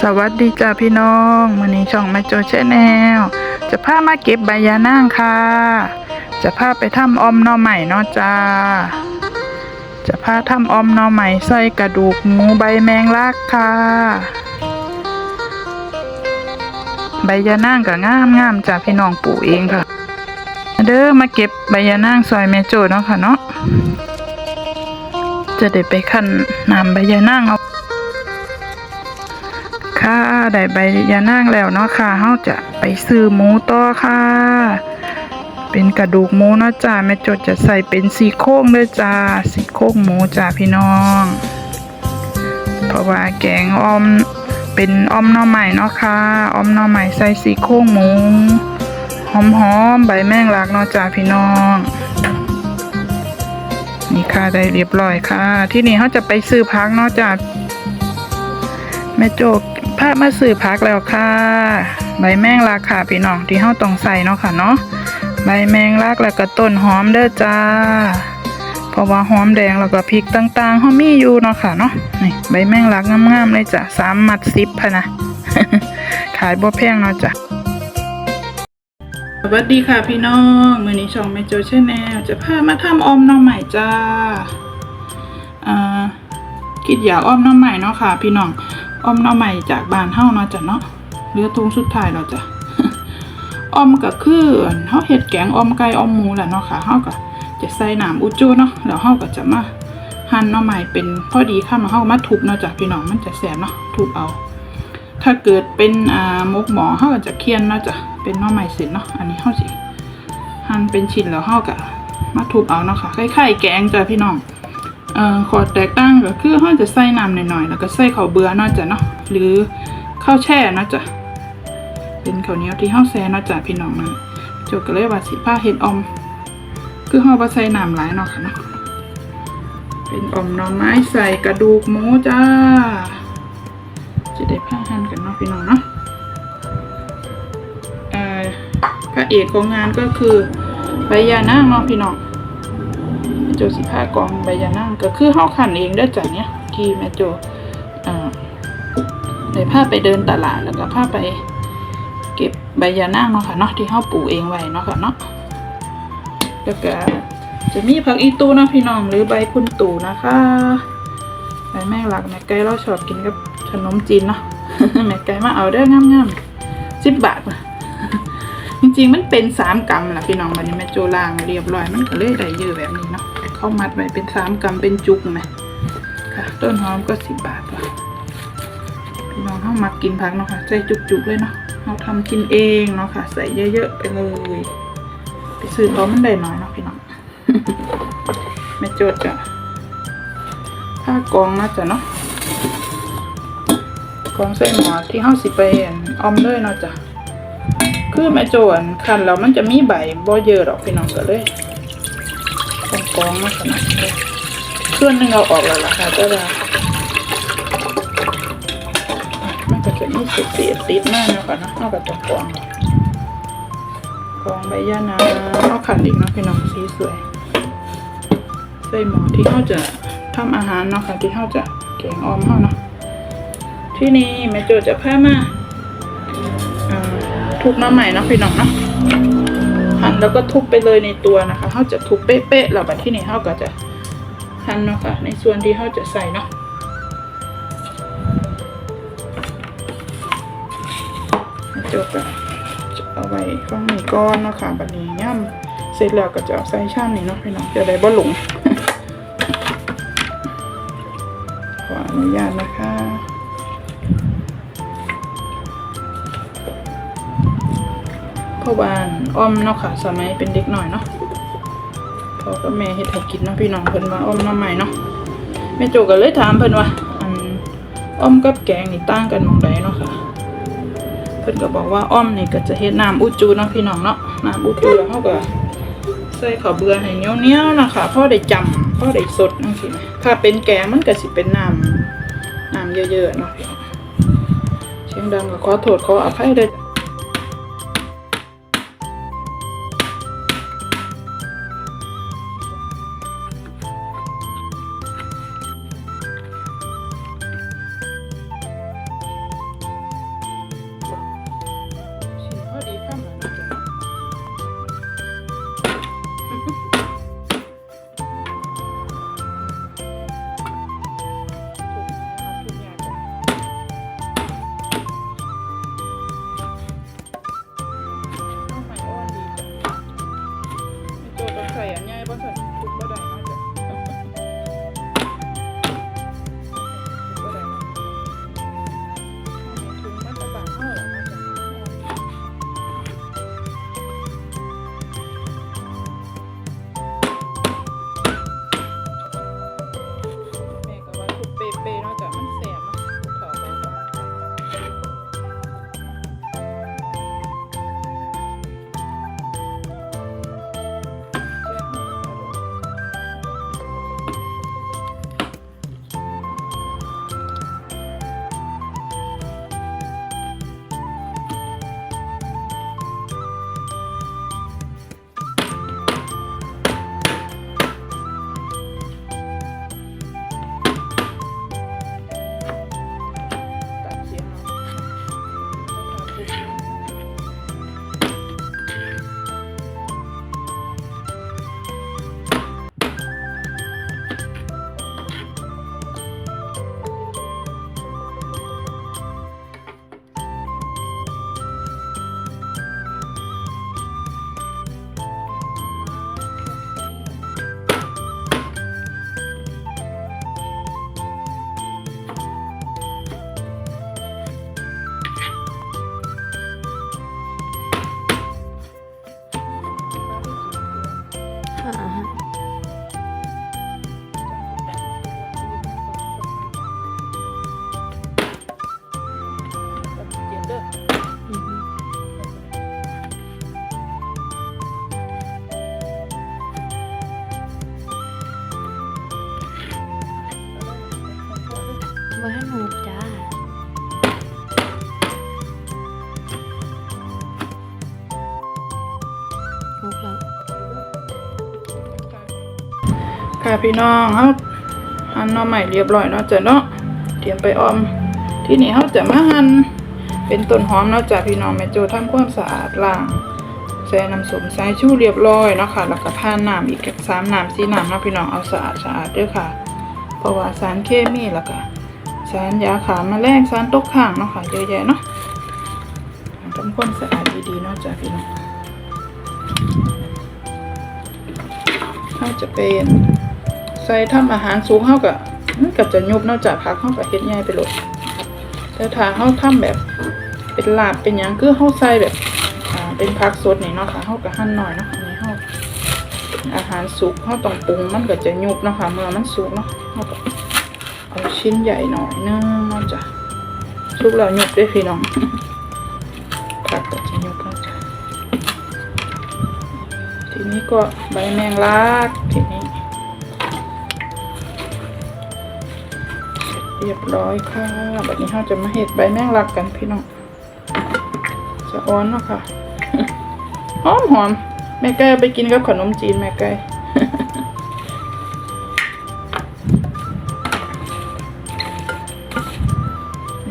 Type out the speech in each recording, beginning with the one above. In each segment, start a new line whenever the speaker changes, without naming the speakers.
สวัสดีจ้าพี่น้องวันนี้ช่องมาโจชแนลจะพามาเก็บใบยานางค่ะ จะพาไปทำออมนอใหม่นาะจ้า จะพาทำออมนอใหม่ใส่กระดูกหมูใบแมงลักค่ะ ใบยานางก็งามงามจ้าพี่น้องปลูกเองค่ะ เด้อมาเก็บใบยานางซอยแม่โจเนาะค่ะเนาะจะได้ไปขั้นนำใบยานางเอา ค่ะได้ใบยานางแล้วเนาะค่ะเฮาจะไปซื้อหมูต่อค่ะ เป็นกระดูกหมูเนาะจ้าแม่จดจะใส่เป็นซี่โครงเด้อจ้าซี่โครงหมูจ้าพี่น้อง เพราะว่าแกงออมเป็นออมหน่อใหม่เนาะค่ะออมหน่อใหม่ใส่ซี่โครงหมูหอมๆใบแมงลักเนาะจ้าพี่น้องนี่ค่ะได้เรียบร้อยค่ะ ที่นี่เขาจะไปซื้อพักเนาะจ้าแม่โจก พามาซื้อพักแล้วค่ะ ใบแมงลักค่ะพี่น้องที่เฮาต้องใส่เนาะค่ะเนาะใบแมงลักแล้วก็ต้นหอมเด้อจ้า เพราะว่าหอมแดงแล้วก็พริกต่างๆเฮามีอยู่เนาะค่ะเนาะนี่ใบแมงลักงามๆเลยจ้ะสามมัดสิบพะนะขายบ่แพงเนาะจ้ะสวัสดีค่ะพี่น้องมือนี้ช่องแม่โจชแนลจะพามาทำออมน่องใหม่จ้าอ่าคิดอยากอ้อมน้ำใหม่เนาะค่ะ พี่น้อง ออมหน้ำใหม่จากบ้านเฮาเนาะจ้ะเนาะเหลือทุงสุดท้ายแล้วจ้ะออมก็คือเฮาเฮ็ดแกงออมไก่ออมหมูแหละเนาะค่ะเฮาก็จะใส่น้ำอุจูเนาะแล้วเฮาก็จะมาหั่นหน่อใหม่เป็นพอดีค่ะมาเฮามาทุบเนาะจ้ะพี่น้องมันจะแซ่บเนาะทุบเอา ถ้าเกิดเป็นอ่ามกหมอเฮาก็จะเคี่ยนเนาะจ้ะเป็นหน่อใหม่เสร็จเนาะอันนี้เฮาสิหั่นเป็นชิ้นแล้วเฮาก็มาทุบเอาเนาะค่ะคล้ายๆแกงจ้ะพี่น้อง เอ่อขอแตกต่างก็คือเราจะใส่น้ำหน่อยๆ แล้วก็ใส่ข้าวเบื่อเนาจะเนาะหรือข้าวแช่เนาะจ้ะเป็นข้าวเหนียวที่เฮาแซ่นาะจ้ะพี่น้องนะจดก็เลยว่าสิพาเฮ็ดอม คือเฮาบ่ใส่น้ำหลายเนาะค่ะเนาะเป็นอมหน่อไม้ใส่กระดูกหมูจ้าจะได้พาหั่นกันเนาะพี่น้องเนาะเออพระเอกของงานก็คือใบยานาเนาะพี่น้อง โจสิพากองใบยานั่งก็คือเฮาขันเองเด้จ้ะเนี่ยที่แม่โจอ่าได้พาไปเดินตลาดแล้วก็พาไป เก็บใบยานั่งเนาะค่ะเนาะที่เฮาปลูกเองไว้เนาะค่ะเนาะแล้วก็จะมีผักอีตูนะพี่น้องหรือใบคุณตู่นะคะใบแมงลักแม่ไก่เราชอบกินกับขนมจีนเนาะแม่ไก่มาเอาเด้องามๆสิบบาทจริงๆมันเป็นสามกรัมแหละพี่น้องวันนี้แม่โจล่างเรียบร้อยมันก็เลยได้เยอะแบบนี้เนาะ เข้ามัดไว้เป็นสามกรัมเป็นจุกไหมค่ะ ต้นหอมก็สิบบาทว่ะพี่น้องเข้ามากินพักเนาะค่ะใจจุกๆเลยเนาะเราทำกินเองเนาะค่ะ ใส่เยอะๆไปเลย ไปซื้อเขามันได้น้อยเนาะพี่น้องแม่โจดจะผ้ากองนะจ๊ะเนาะกองใส่หมอที่เฮาสิบไปอั่นออมเลยเนาะจ้ะคือแม่โจนคันแล้วมันจะมีใบบ่เยอะหรอกพี่น้องก็เลย องมาขนาดนี้ส่วนหนึ่งเอาออกแล้วล่ะค่ะแต่ว่ามันก็จะมีเศษเศษติดมากเนาะค่ะเนะเอากับตกองกองใบย่านาเอาขันอีกนาะพี่น้องสีสวยใส่หมอที่เขาจะทำอาหารเนาะค่ะที่เขาจะแกงออมเขาเนาะที่นี่แม่โจจะพามาอ่าทุบน้ำใหม่เนาะพี่น้องเนาะ หั่นแล้วก็ทุบไปเลยในตัวนะคะเขาจะทุบเป๊ะๆแล้วบัดที่นี่เขาก็จะหั่นเนาะค่ะ ในส่วนที่เขาจะใส่เนาะจบแล้วจะเอาไว้ข้างนี้ก้อนเนาะค่ะบัดนี้ย่ำเสร็จแล้วก็จะเอาใส่ชางนี่เนาะพี่น้องจะได้บ่หลงขออนุญาตนะคะ พ่อบ้านอ้อมเนาะค่ะสมัยเป็นเด็กหน่อยเนาะพ่อกับแม่เฮ็ดให้กินเนาะพี่น้องเพิ่นว่าอ้อมน้ำใหม่เนาะแม่โจก็เลยถามเพิ่นว่าอันอ้อมกับแกงนี่ต่างกันหมองใดเนาะค่ะเพิ่นก็บอกว่าอ้อมนี่ก็จะเฮ็ดน้ำอุจูเนาะพี่น้องเนาะน้ำอุจูแล้วเฮาก็ใส่ข้าวเบื่อให้เหนียวๆนะคะพ่อได้จำพ่อได้สดจังซี่นะถ้าเป็นแกงมันก็สิเป็นน้ำน้ำเยอะๆเนาะเสียงดังก็ขอโทษขออภัยด้วย พี่น้องเฮาหั่นหน่อใหม่เรียบร้อยเนาะจ้ะเนาะเตรียมไปออม ที่นี่เฮาจะมาหั่นเป็นต้นหอมเนาะจ้ะพี่น้องแม่โจทำความสะอาดล้างใส่น้ำส้มสายชูเรียบร้อยเนาะค่ะแล้วก็ผ่านน้ำอีกสามน้ำสี่น้ำเนาะพี่น้องเอาสะอาดสะอาดด้วยค่ะ เพราะว่าสารเคมีแล้วก็สารยาขาแมลงสารตกค้างเนาะค่ะเยอะแยะเนาะทำความสะอาดดีๆเนาะจ้ะพี่น้องเราจะเป็น ส่ทำอาหารสูงเข้ากับมันก็จะยุบเนอกจากพักเข้ากับเฮ็ดง่ายไปเลยแต่ถ้าเข้าทำแบบ เป็นลาบเป็นยังคือเข้าใส่แบบอ่าเป็นพักสดนี่เนาะค่ะเข้ากับหั่นหน่อยเนาะอันนี้เข้าอาหารสุกเขาต้องปรุงมันก็จะยุบเนาะคะเมื่อมันสุกเนาะเขาก็เอาชิ้นใหญ่หน่อยนึงเนาะจ้ะสุกแล้วยุบด้วยพี่น้องผักก็จะยุบเนาะจ้ะทีนี้ก็ใบแมงลักทีนี้ เรียบร้อยค่ะแบบนี้เราจะมาเห็ดใบแมงลักกันพี่น้องจะอ้อนเนาะค่ะหอมหอมแม่ไก่ไปกินกับขนมจีนแม่ไก่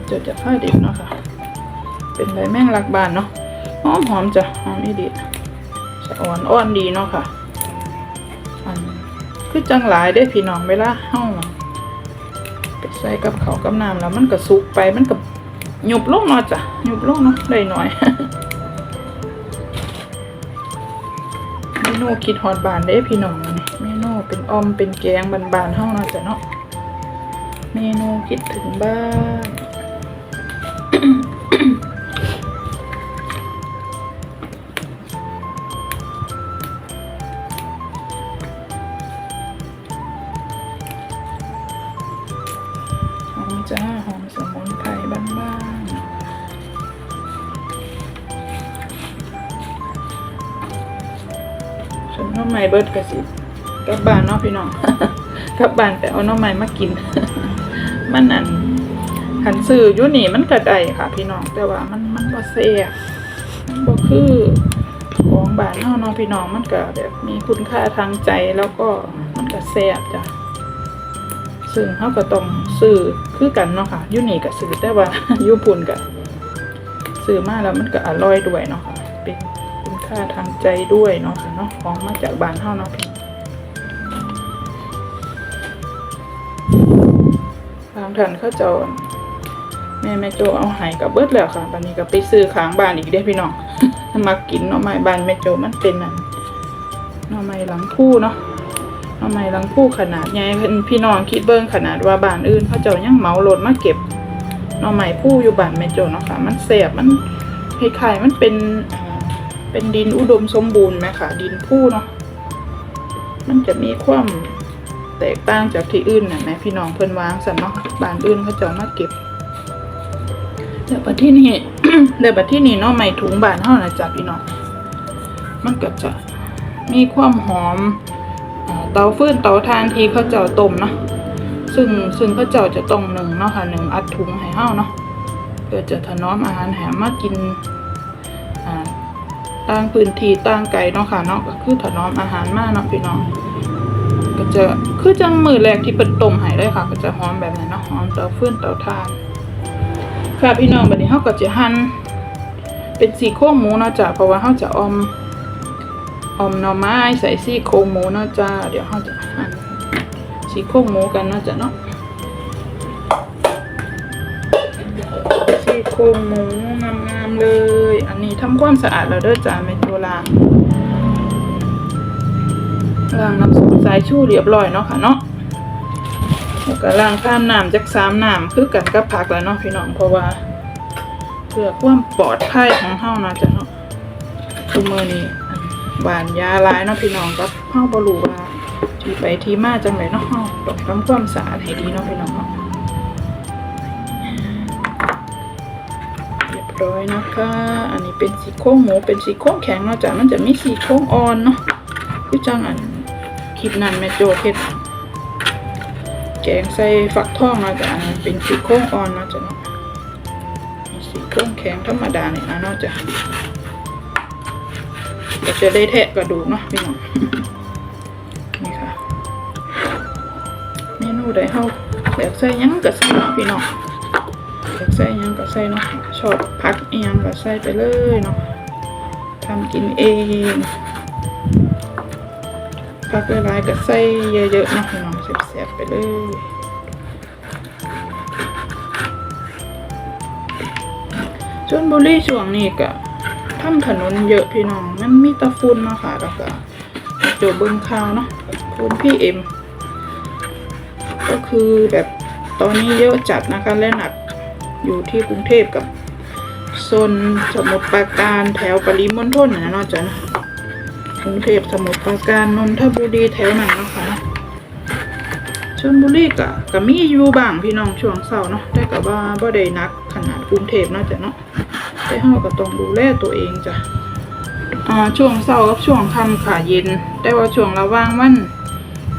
จะจะผ้าดิบเนาะค่ะ เป็นใบแมงลักบานเนาะหอมหอมจ้ะหอมอีดีจะอ่อนอ่อนดีเนาะค่ะ อันคือจังหลายได้พี่น้องเวลาเฮ้า ใส่กับเขาวกับน้ำแล้วมันก็สุกไปมันก็หยุบลงเนาะจ้ะหยุบลงเนาะได้หน่อยเมนูคิดฮอดบานได้พี่น้องนี่เมนูเป็นออมเป็นแกงบานๆเฮาเนาะจ้ะเนาะเมนูคิดถึงบ้าน เบิร์ดกระสิบกลับบ้านเนาะพี่น้องกลับบ้านแต่เอาน้องใหม่มากิน มันอันขันซื้ออยู่นี่มันกระไดค่ะ พี่น้องแต่ว่ามันมันบ่เสียมันบ่คือของบ้านเฮาเนาะพี่น้องมันก็แบบมีคุณค่าทางใจแล้วก็มันก็แซ่บจ้ะซึ่งเขาก็ต้องซื้อคือกันเนาะค่ะอยูนี่ก็ซื้อแต่ว่าอยูปุ่นก็ซื้อมาแล้วมันก็อร่อยด้วยเนาะค่ะเป็น ค่าทางใจด้วยเนาะค่ะเนาะของมาจากบ้านเฮาเนาะพี่บางท่านเขาจ้าแม่แม่โจเอาหายกับเบิดแล้วค่ะบันนี้ก็ไปซื้อค้างบ้านอีกได้พี่น้องมากินเนาะไม้บ้านแม่โจมันเป็นอันเนาะไม้หลังคู่เนาะทำไมลังผู้ขนาดใหญ่พี่น้องคิดเบิ่งขนาดว่าบ้านอื่นเขาเจ้ายังเหมารถมาเก็บหน่อไม้ผู้อยู่บ้านแม่โจเนาะค่ะ มันแสบมันคล้ายๆมันเป็น เป็นดินอุดมสมบูรณ์ไหมค่ะดินผู้เนาะมันจะมีความแตกต่างจากที่อื่นน่ะแม่พี่น้องเพิ่นวางสันเนาะบานอื่นเขาเจ้ามาเก็บแต่บัดที่นี่แต่บัดที่นี่เนาะไม้ถุงบานเฮานะจ้ะพี่น้องมันก็จะมีความหอมเตาฟืนเตาทานที่เขาเจ้าต้มเนาะซึ่งซึ่งเขาเจ้าจะต้องหนึ่งเนาะค่ะหนึ่งอัดถุงให้เฮาเนาะเพื่อจะถนอมอาหารแหมมากิน ต่างพื้นที่ต่างไกลเนาะค่ะเนาะก็คือถนอมอาหารมาเนาะพี่น้อง ก็จะคือจังมือแรกที่เปิดต้มให้เลยค่ะ ก็จะหอมแบบนั้นเนาะหอมเตาฟืนเตาทาน ค่ะพี่น้องบัดนี้เฮาก็จะหั่นเป็นสี่โครงหมูเนาะจ้ะเพราะว่าเฮาจะอมอมหน่อไม้ใส่ซี่โครงหมูเนาะจ้าเดี๋ยวเราจะหั่นซี่โครงหมูกันเนาะจ้ะเนาะซี่โครงหมูงามๆ เลย อันนี้ทำความสะอาดแล้วเด้อจ้าเมนูล้างล้างน้ำส้มสายชูเรียบร้อยเนาะค่ะเนาะแล้วก็ล้างข้ามน้ำจากสามน้ำคือกันกับผักแล้วเนาะพี่น้องเพราะว่าเพื่อความปลอดภัยของเฮานะจ้ะเนาะคือมือนี้หวานยาลายเนาะพี่น้องครับเฮาบ่รู้ว่าที่ไปที่มาจังไดเนาะเฮาต้องทำความสะอาดให้ดีเนาะพี่น้องเนาะ ร้อยนะคะ อันนี้เป็นสีโครงหมูเป็นสีโครงแข็งเนาะจ้ะมันจะมีสีโครงอ่อนเนาะคือจังอันคลิปนั้นแม่โจเฮ็ดแกงใส่ฟักทองเนาะจ้ะอันนี้เป็นสีโครงอ่อนเนาะจ้ะเนาะมีสีโครงแข็งธรรมดาเนี่ยนะเนาะจ้ะเดี๋ยวจะได้แทะกระดูกเนาะพี่น้องนี่ค่ะเมนูใดเฮาอยากใส่ยังก็ใส่เนาะพี่น้อง ใส่ยังก็ใส่เนาะชอบพักอียังก็ใส่ไปเลยเนาะทำกินเองพักหลายๆก็ใส่เยอะๆเนาะพี่น้องแซ่บๆไปเลยชลบุรีช่วงนี้ก็ทำถนนเยอะพี่น้องมันมีตะฝุ่นเนาะค่ะแล้วก็โจเบิ่งข่าวเนาะฝุ่นพี่เอ็ม ก็คือแบบตอนนี้เยอะจัดนะคะและหนัก อยู่ที่กรุงเทพกับโซนสมุทรปราการแถวปริมณฑลนะเนอกจากกรุงเทพสมุทรปราการนนทบุรีแถวนั้นเนาะคะชลบุรีกะกะมีอยู่บ้างพี่น้องช่วงเสาร์เนาะแต่กับว่าบ่ได้นักขนาดกรุงเทพเนาะจ้ะเนาะแต่เฮาก็ต้องดูแลตัวเองจ้ะอ่าช่วงเสาร์กับช่วงค่ำค่ะเย็น แต่ว่าช่วงระว่างวัน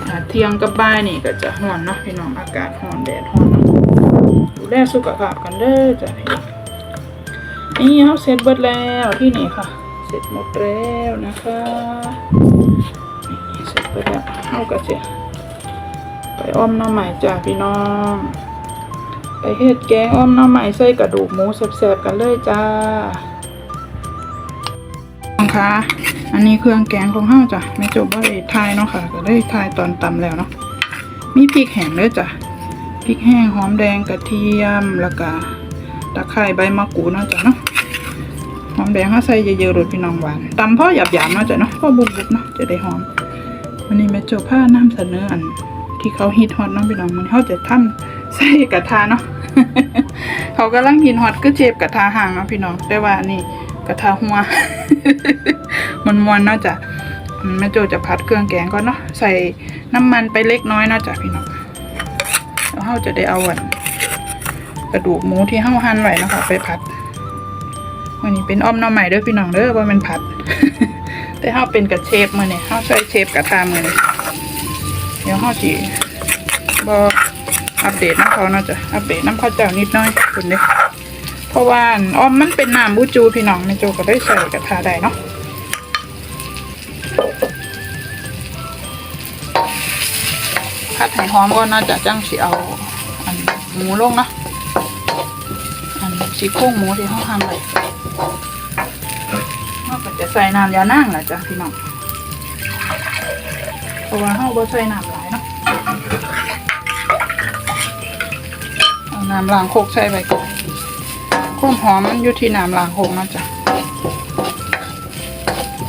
อ่าเที่ยงกับบ่ายนี่ก็จะร้อนเนาะพี่น้องอากาศร้อนแดดร้อนเนาะ แลสุขภาพกันเด้อจ้ะพี่นี่เขาเสร็จเบิดแล้วที่นี่ค่ะ เสร็จหมดแล้วนะคะนี่เสร็จเบิดแล้วเขาก็จะไปอ้อมหน้ำใหม่จ้ะพี่น้อง ไปเฮ็ดแกงอ้อมหน้ำใหม่ใส่กระดูกหมูแซ่บๆกันเลยจ้านะคะอันนี้เครื่องแกงของเฮาจ้ะไม่จบว่าได้ทายเนาะค่ะก็ได้ทายตอนตำแล้วเนาะมีพริกแห้งด้วยจ้ะ พริกแห้งหอมแดงกระเทียมแล้วก็ตะไคร้ใบมะกรูดนาะจ้ะเนาะหอมแดงเฮาใส่เยอะๆรสพี่น้องหวานตำพ่อหยาบๆนะจ้ะเนาะพ่อบุบๆเนาะจะได้หอมวันนี้แม่โจผ้านำเสนออัน ที่เขาฮิตฮอตเนาะพี่น้องมันเขาจะทำใส่กระทะเนาะเขากำลังฮิตฮอตก็เจ็บกระทะห่างเนาะพี่น้องแต่ว่านี่กระทะหัว มันมวนเนาะจ้ะแม่โจจะผัดเครื่องแกงก่อนเนาะใส่น้ำมันไปเล็กน้อยเนาะจ้ะพี่น้อง เราจะได้เอาวันกระดูกหมูที่เฮาหั่นไว้นะคะ ไปผัดวันนี้เป็นอ้อมน้ำใหม่เด้อพี่น้องเด้อว่ามันผัด แต่เฮาเป็นกับเชฟมื้อนี้เฮาใส่เชฟกระทะมื้อนี้เดี๋ยวเฮาสิบ่อัปเดตน้ำเขาเนาะจ้ะอัปเดตน้ำข้าวเจ้านิดหน้อยคุณเด้เพราะว่าอ้อมมันเป็นน้ำบูจูพี่น้องแม่โจก็ได้ใส่กระทะได้เนาะผัดให้หอมก็น่าจะจังสิเอา หมูลงเนาะอันสีโครงหมูที่เขาทำไปเราก็จะใส่น้ำยานั่งแหละจ้ะพี่น้องเพราะว่าเขาบ่ใส่น้ำหลายเนาะเอาน้ำล้างโคกใส่ไปก่อนความหอมมันอยู่ที่น้ำล้างหงนะจ๊ะ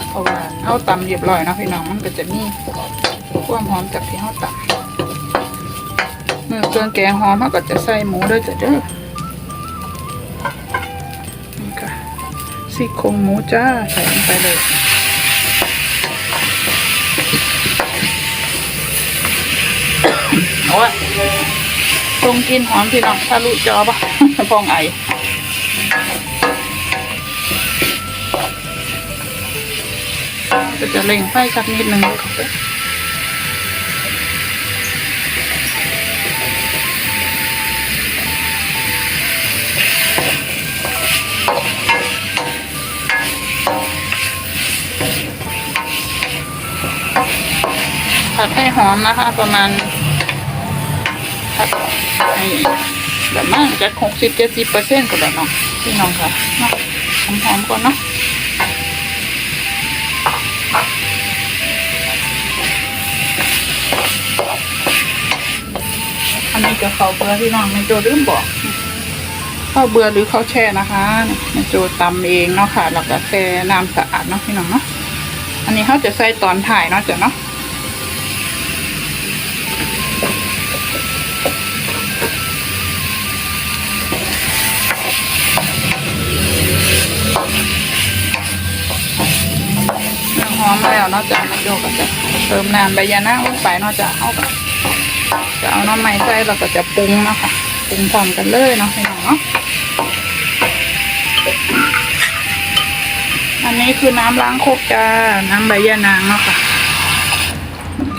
เพราะว่าเอาตำเรียบร้อยนะพี่น้องมันก็จะมีความหอมจากที่เขาตำ เมื่อเครื่องแกงหอมเขาก็จะใส่หมูด้วยจ้ะเด้อนี่ค่ะซี่โครงหมูจ้าใส่ลงไปเลยโอ้ยตรงกินหอมพี่น้องถ้ารู้จอปะฟองไอก็จะเล่งไฟสักนิดนึง ผัดให้หอมนะคะ ประมาณผัดให้แบบมากจะหกสิบเจ็ดสิบเปอร์เซ็นต์ก็ได้เนาะพี่น้องค่ะเนาะหอมๆก่อนเนาะอันนี้จะเขาวเบื่อที่น้องแม่โจลืมบอกข้าวเบื่อหรือข้าวแช่นะคะแม่โจตำเองเนาะค่ะแล้วก็แช่น้ำสะอาดเนาะพี่น้องเนาะอันนี้เขาจะใส่ตอนถ่ายเนาะจ้ะเนาะ น้ำหอมแล้วนาะจ้ะแม่โจก็จะเติมน้ำใบยานาลงไปนาะจ้ะเอาไปจะเอาน้ำมันใส่เราก็จะปรุงนะคะปรุงพร้อมกันเลยเนาะพี่น้องเนาะอันนี้คือน้ำล้างโคกจ้าน้ำใบยานางเนาะค่ะ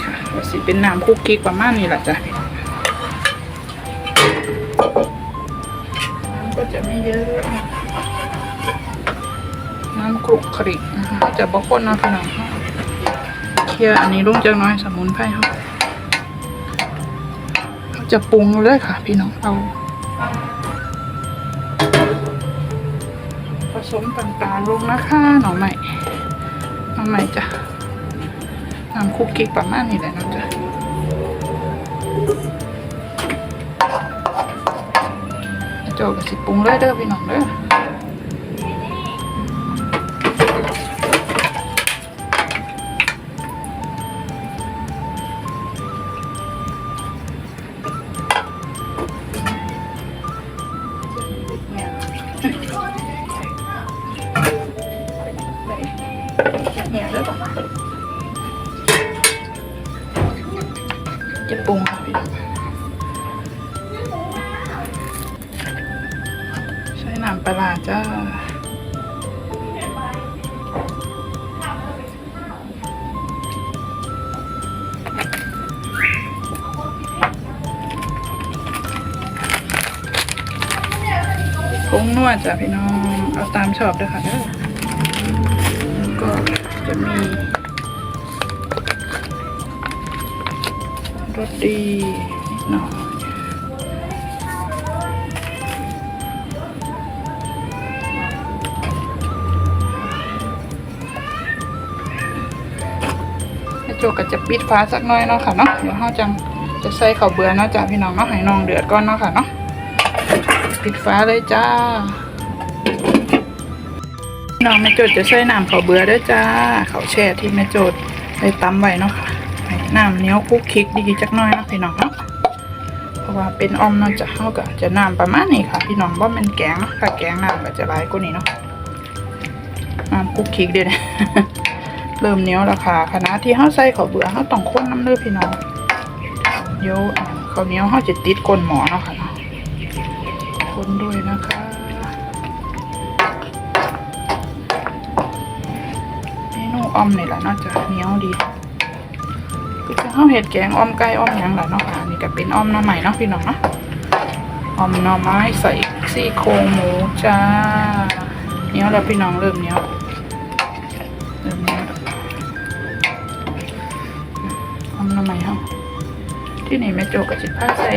ค่ะสิเป็นน้ำคุกกิ๊กประมาณนี้แหละจ้ะน้ำก็จะไม่เยอะ ลุกคลิกนะคะจะบอกคนเนาะพี่น้องเคลียอันนี้ลุงจังน้อยสมุนไพรเขาเขาจะปรุงเลยค่ะ พี่น้องเอาผสมต่างๆลงนะคะหน่อใหม่หน่อใหม่จ้ะน้ำคุกกิ๊กประมาณนี้แหละนะจ้ะโจกับสิปรุงเลยเด้อพี่น้องเด้อ ใช้น้ำปลาจ้าผงนวดจ้ะพี่น้อง เอาตามชอบด้วยค่ะแล้วก็จะมีรสดี จก็จะปิดฟ้าสักหน้อยเนาะค่ะเนาะเดี๋ยวเราจังจะใส่ข้าวเบื่อเนาะจ้ะพี่น้องเนาะให้น้องเดือดก่อนเนาะค่ะเนาะปิดฟ้าเลยจ้าน้องแม่โจดจะใส่น้ำข้าวเบื่อด้วยจ้าข้าวแช่ที่แม่โจดไปตำไว้เนาะค่ะน้ำเนียวคลุกคลิกดีจักหน้อยเนาะพี่น้องเนาะเพราะว่าเป็นออมเนาะจะเข้ากับจะน้ำประมาณนี้ค่ะ พี่น้องว่ามันแกงเนาะถ้าแกงน้ำก็จะร้ายกว่านี้เนาะน้ำคลุกคลิกเด้อ เริ่มเนี้ยวแล้วค่ะคณะที่เขาใส่ข้าเบื่อเขาต้องข้นน้ำเลือพี่น้องเดี๋ยวข้าเนียวเขาจะติดก้นหมอเนาะค่ะคนด้วยนะคะเมนูออมนี่แหละน่าจะเนี้ยวดีคือจะเข้าเห็ดแกงอ้อมไก่อ้อมหยังแหละเนาะค่ะนี่ก็เป็นอ้อมหน่อใหม่เนาะพี่น้องเนาะอ้อมหน่อไม้ใส่ซี่โครงหมูจ้าเนี้ยวแล้วพี่น้องเริ่มเนี้ยว ออมหน่อใหม่เฮาที่นี่แม่โจกกับจิตผ้าใส่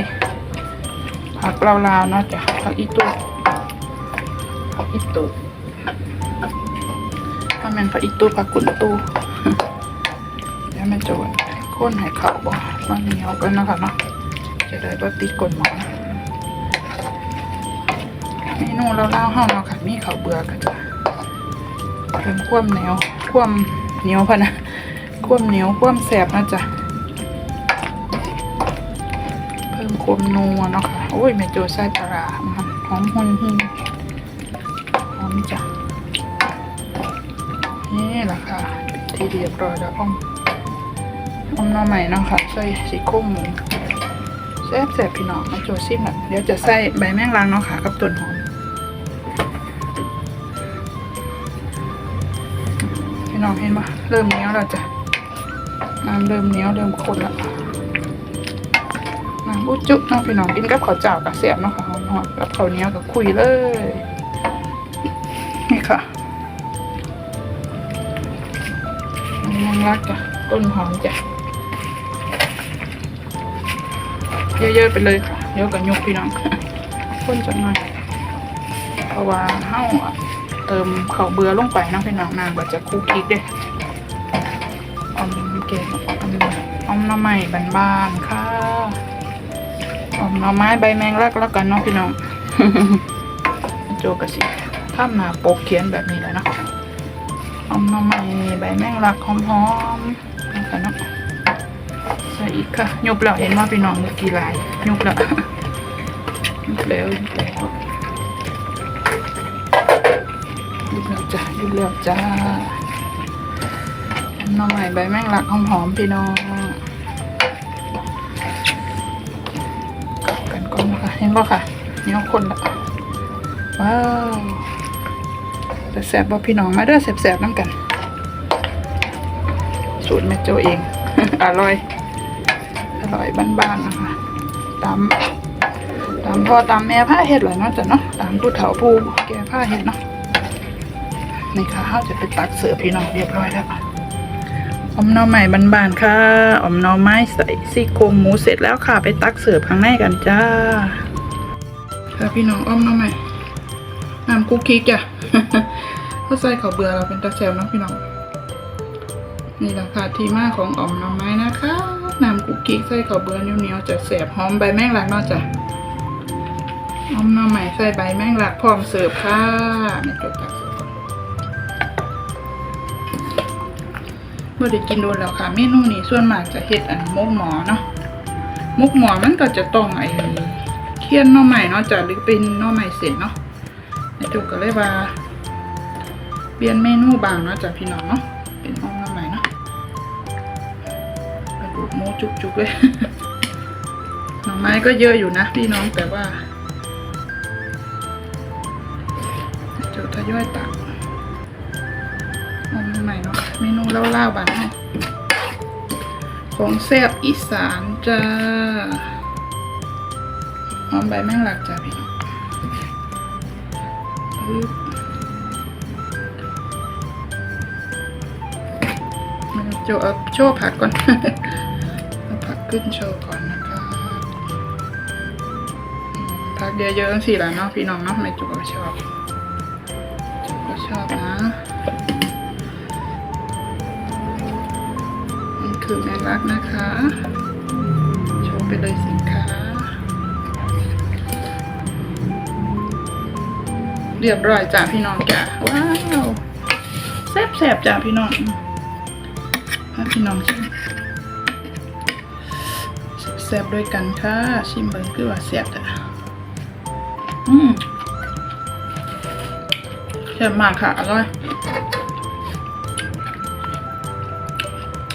ผักลาวๆเนาะจ้ะผักอีตูผักอีตูถ้าแมันผักอีตูผักกุนตูแล้วแม่โจนข้นให้เขาบ่มันเหนียวกันนะคะเนาะจะได้บ่ติดกลนหมอนเมนูลาวๆเฮาเนาะค่ะมีเขาเบื่อกันจ้ะเพิ่มควมเหนียวควมเหนียวพะนะควมเหนียวควมแสบนะจ๊ะ มนัวเนาะค่ะ โอ้ยแม่โจใส่ปลาร้ามันหอมหุ่นหินหอมจ้ะนี่แหละค่ะ ที่เรียบร้อยแล้วอ้อมอ้อมหน้อใหม่เนาะค่ะใส่สีโครงหมูแซ่บแซ่บพี่น้องแม่โจซิมหน่อยเดี๋ยวจะใส่ใบแมงลังเนาะค่ะกับต้นหอม พี่น้องเห็นปะเริ่มเนี้ยวแล้วจ้ะน้ำเริ่มเนี้ยวเริ่มข้นแล้ว น้ำอุจจุเนาะพี่น้องกินกับข้าวเจ้ากับเสียบเนาะค่ะหอมๆกับข้าวเหนียวกับคุยเลย นี่ค่ะนางรักจ้ะต้นหอมจ้ะเยอะๆไปเลยค่ะเดี๋ยวกันยกพี่น้องคนจังหน่อยเพราะว่าเฮาเติมข้าวเบื่อลงไปเนาะพี่น้องนางก็จะคุกคิกเด้ออมเก่งออมอมน้ำใหม่บ้านๆค่ะ หน่อไม้ใบแมงลักแล้วกันเนาะพี่น้อง โจกะสิทำหน้าปกเขียนแบบนี้และเนาะออมหน่อไม้ใบแมงลักหอมๆแล้วกันเนาะใส่อีกค่ะยุบแล้วเห็นว่าพี่น้องมือกี้ลายยบแล้วยบแล้วยบแล้วยบแล้วจ้ะยบแล้วจ้าหน่อไม้ใบแมงลักหอมๆพี่น้อง เห็นบ่ค่ะเหนี่ยวคนละว้าวแต่แสบบ่พี่น้องมาเด้อแสบๆน้ำกัน สูตรแม่โจเอง อร่อย อร่อยบ้านๆนะคะ ตามตามพ่อตามแม่ผ้าเห็ดเลยเนาะจ้ะเนาะตามผู้เฒ่าผู้แก่ผ้าเห็ดเนาะนี่ค่ะเขาจะไปตักเสิร์ฟพี่น้องเรียบร้อยแล้ว อมหน่อไม้บานๆค่ะอมหน่อไม้ใส่ซี่โครงหมูเสร็จแล้วค่ะ ไปตักเสิร์ฟข้างในกันจ้าค่ะพี่น้องอมหน่อไม้น้ำคุกคิกจ้ะก็ใส่ข้าวเบื่อเราเป็นตะแซวนะพี่น้องนี่แหละค่ะที่มาของอมหน่อไม้นะคะน้ำกุกกิ๊กใส่ข้าวเบื่อเหนียวๆจะแสบหอมใบแมงลักนาะจ้ะอมหน่อไม้ใส่ใบแมงลักพร้อมเสิร์ฟค่ะไม่จบตัก เสิร์ฟก่อนเมื่อได้กินโดนแล้วค่ะเมนูนี้ส่วนมากจะเฮ็ดอันมุกหมอเนาะมุกหมอมันก็จะต้องไอ้เคี่ยนน่อไม้เนาะจะหรือเป็นน่อไม้เสร็จเนาะในจุกก็เลยว่าเปลี่ยนเมนูบางเนาะจ้ะพี่น้องเนาะเป็นห้องน้ำใหม่เนาะกระดูกหมูจุกๆเลยหน่อไม้ก็เยอะอยู่นะพี่น้องแต่ว่าเดี๋ยวทยอยตักห้องน้ำใหม่เนาะ เมนูเล่าๆบ้านเนาะของแซ่บอีสานจ้าหอมใบแมงลักจ้ะพี่น้องโจเอาโชว์ผักก่อน เอาผักขึ้นโชว์ก่อนนะคะผักเยอะๆสิละเนาะพี่น้องเนาะไม่จุกก็ชอบจุกก็ชอบนะ นี่คือแมงลักนะคะ โชว์ไปเลยสินค้า เรียบร้อยจ้ะพี่น้องจ้ะว้าวแซ่บๆจ้ะพี่น้องให้พี่น้องชิมแซ่บด้วยกันค่ะ ชิมเบิ้งคือว่าแซ่บอะอืมแซ่บมากค่ะ อร่อย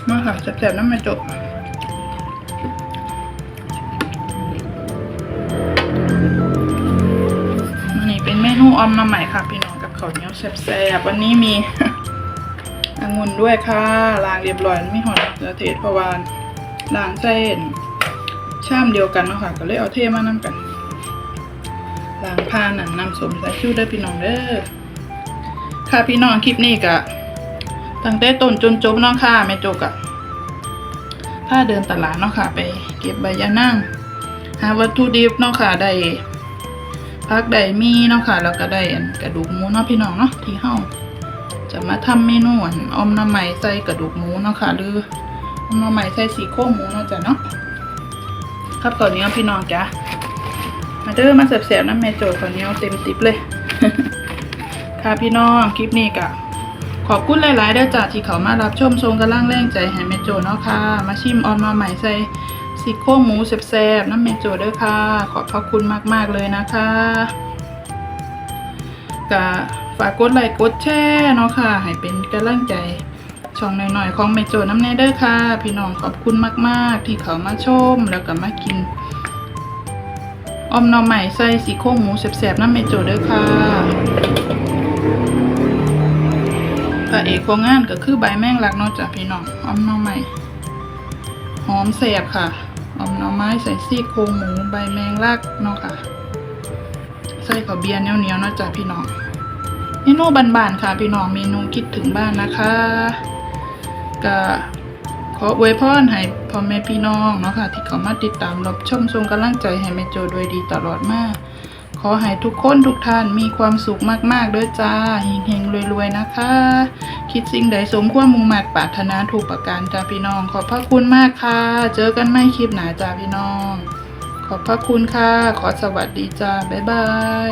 มาค่ะแซ่บๆน้ำไม่จบอันนี้เป็นเมนูออมมาใหม่ค่ะพี่น้องกับข้าวเหนียวแซ่บๆวันนี้มีองุ่นด้วยค่ะล้างเรียบร้อยไม่หอดเขือเทศเพราะว่าล้างเส้นชามเดียวกันเนาะค่ะก็เลยเอาเทมานํกันล้างผ้าหนังน้ำสมใส่คิ้วได้พี่น้องเด้อค่ะพี่น้องคลิปนี้กะ ตั้งแต่ต้นจนจบเนาะค่ะแม่โจกอะถ้าเดินตลาดเนาะค่ะ ไปเก็บใบยะนั่งหาวัตถุดิบเนาะค่ะได้พักได้มีเนาะค่ะแล้วก็ได้กระดูกหมูเนาะพี่น้องเนาะที่เฮาจะมาทำเมนูอันอมน้ำไหม้ใส่กระดูกหมูเนาะค่ะ หรืออมน้ำไหม้ใส่สีโครงหมูเนาะจ้ะเนาะครับตอนนี้พี่น้องจ้ะมาเด้อมาเสียบๆน้ำแม่โจตอนนี้เต็มติบเลย ค่ะพี่น้องคลิปนี้กะ ขอบคุณหลาย ๆ เด้อจ้ะที่เขามารับชมชมกระล่างแรงใจให้แม่โจเนาะค่ะ มาชิมออมน้ำไหม้ใส่สีโครงหมูแซ่บๆน้ำแม่โจเด้อค่ะ ขอบพระคุณมาก ๆ เลยนะคะกะฝากกดไลค์กดแชร์เนาะค่ะ ให้เป็นกำลังใจช่องหน่อย ๆ ของเมโจน้ำแน่เด้อค่ะ พี่น้องขอบคุณมาก ๆ ที่เขามาชมแล้วก็มากินอมนอใหม่ใส่สีโครงหมูแสบๆน้ำเมโจเด้อค่ะ พระเอกของงานก็คือใบแมงลักเนาะจ้ะพี่น้องออมน่อใหม่หอมแสบค่ะออมน่อไม้ใส่ซี่โครงหมูใบแมงลักเนาะค่ะใส่ข้าเบียร์เหนียวๆเนาะจ้ะพี่น้องเมนูบานๆค่ะ พี่น้องเมนูคิดถึงบ้านนะคะก็ขออวยพรให้พ่อแม่พี่น้องเนาะค่ะ ที่เขามาติดตามรับชมทรงกำลังใจให้แม่โจโดยดีตลอดมา ขอให้ทุกคนทุกท่านมีความสุขมากๆเด้อจ้าเฮงๆรวยๆนะคะ คิดสิ่งใดสมควรมุ่งมัดปรารถนาถูกประการจ้าพี่น้อง ขอบพระคุณมากค่ะ เจอกันไม่คลิปหนาจ้าพี่น้อง ขอบพระคุณค่ะ ขอสวัสดีจ้าบ๊ายบาย